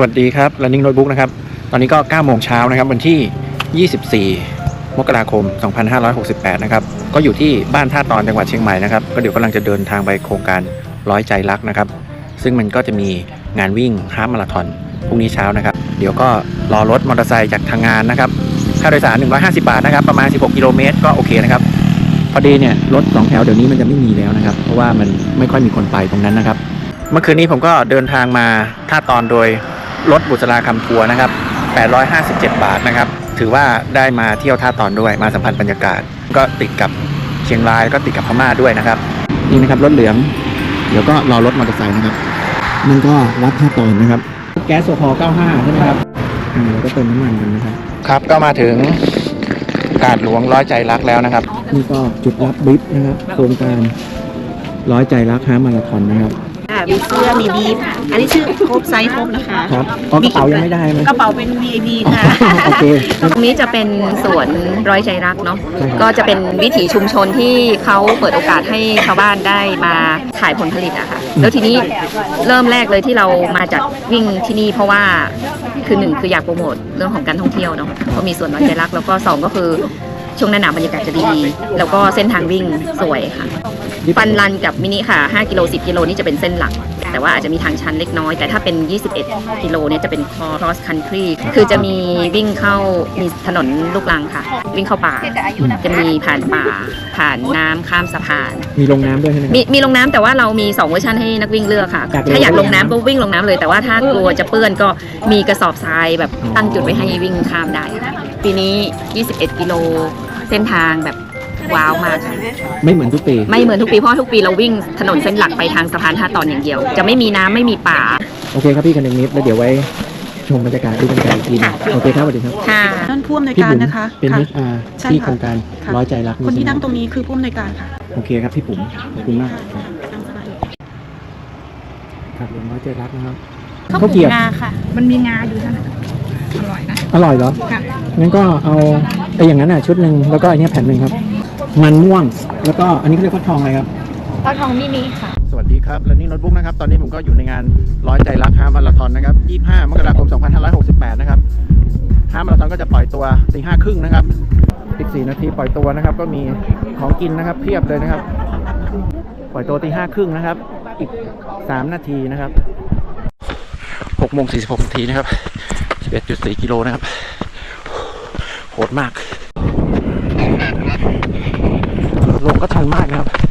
สวัสดีครับ Running Notebook นะครับ ตอนนี้ก็9โมงเช้านะครับ วันที่ 24 มกราคม 2568 นะครับ ก็อยู่ที่บ้านท่าตอนจังหวัดเชียงใหม่นะครับ ก็เดี๋ยวกำลังจะเดินทางไปโครงการร้อยใจรักนะครับ ซึ่งมันก็จะมีงานวิ่งฮาฟมาราธอนพรุ่งนี้เช้านะครับ เดี๋ยวก็รอรถมอเตอร์ไซค์จากทางงานนะครับ ค่าโดยสาร 150 บาทนะครับ ประมาณ 16 กิโลเมตรก็โอเคนะครับ พอดีเนี่ยรถสองแถวเดี๋ยวนี้มันจะไม่มีแล้วนะครับ เพราะว่ามันไม่ค่อยมีคนไปตรงนั้นนะครับ เมื่อคืนนี้ผมก็เดินทางมาท่าตอนโดย รถบุษราคำทัวร์นะครับ 857 บาทนะครับ ถือว่าได้มาเที่ยวท่าตอนด้วยมาสัมผัสบรรยากาศ ก็ติดกับเชียงรายก็ติดกับพม่าด้วยนะครับ นี่นะครับรถเหลือง เดี๋ยวก็รอรถมอเตอร์ไซค์นะครับนั่นก็วัดท่าตอนนะครับ แก๊สโซฮอล์95 ใช่ไหมครับอ่าแล้วก็เติมน้ำมันกันนะครับ ครับก็มาถึงกาดหลวงร้อยใจรักแล้วนะครับ นี่ก็จุดรับบิ๊บนะครับโครงการร้อยใจรักฮาล์ฟมาราธอนนะครับค่ะ มีเสื้อมีบีฟอันนี้ชื่อครบไซส์ครบนะคะครับอ๋อกระเป๋ายังไม่ได้ไหม กระเป๋าเป็น VIP ค่ะโอเคตรงนี้จะเป็นสวนร้อยใจรักเนาะใช่ครับ ก็จะเป็นวิถีชุมชนที่เขาเปิดโอกาสให้ชาวบ้านได้มาขายผลผลิตอะค่ะแล้วทีนี้เริ่มแรกเลยที่เรามาจัดวิ่งที่นี่เพราะว่าคือหนึ่งคืออยากโปรโมทเรื่องของการท่องเที่ยวเนาะเพราะมีสวนร้อยใจรักแล้วก็สองก็คือช่วงหน้าหนาวบรรยากาศจะดีแล้วก็เส้นทางวิ่งสวยค่ะ ปันรันกับมินิค่ะ 5 กิโล 10 กิโลนี่จะเป็นเส้นหลัก แต่ว่าอาจจะมีทางชันเล็กน้อย แต่ถ้าเป็น 21 กิโลเนี่ยจะเป็น cross country คือจะมีวิ่งเข้ามีถนนลูกรังค่ะ วิ่งเข้าป่า จะมีผ่านป่า ผ่านน้ำข้ามสะพาน มีลงน้ำด้วยใช่ไหมครับ มีมีลงน้ำแต่ว่าเรามี 2 เวอร์ชันให้นักวิ่งเลือกค่ะอยากลงถ้าอยากลงน้ำก็วิ่งลงน้ำเลย แต่ว่าถ้ากลัวจะเปื้อนก็มีกระสอบทรายแบบตั้งจุดไว้ให้วิ่งข้ามได้ค่ะปีนี้ 21 กิโล เส้นทางแบบ ว้าวมากค่ะไม่เหมือนทุกปี ไม่เหมือนทุกปีเพราะทุกปีเราวิ่งถนนเส้นหลักไปทางสะพานท่าตอนอย่างเดียว จะไม่มีน้ำไม่มีป่า โอเคครับพี่กันหนึ่งนิดแล้วเดี๋ยวไว้ชมบรรยากาศดูบรรยากาศอีกทีหนึงโอเคครับสวัสดีครับ ค่ะนั่นผู้อำนวยพี่การบุ๋มนะคะ เป็นค่ะ HR ใช่ที่ค่ะโครงการค่ะ ร้อยใจรักคนที่นั่งตใช่ไหมรงนี้คือผู้อำนวยการค่ะ โอเคครับพี่ปุ๋มขอบคุณมากครับครับผมร้อยใจรักนะครับข้าวข้าวเกเกรีรียยบงาค่ะ มันมีงาอยู่ท่านอร่อยนะ อร่อยเหรอค่ะ งั้นก็เอาไอ้อย่างนั้นอะชุดหนึ่งแล้วก็อันเนี้ยแผ่นหนึ่งครับ มันม่วง แล้วก็อันนี้เขาเรียกว่าทองอะไรครับข้าวทองมินิค่ะ สวัสดีครับและนี่โน้ตบุ๊กนะครับ ตอนนี้ผมก็อยู่ในงานร้อยใจรักฮาล์ฟมาราธอนนะครับ 25 มกราคม 2568 นะครับฮาล์ฟมาราธอนก็จะปล่อยตัวตีห้าครึ่งนะครับอีก4นาทีปล่อยตัวนะครับ ก็มีของกินนะครับเพียบเลยนะครับ ปล่อยตัวตีห้าครึ่งนะครับ อีก 3 นาทีนะครับ6โมง46นาทีนะครับ 11.4 กิโลนะครับ โหดมาก ลง ก็ทันมากนะครับ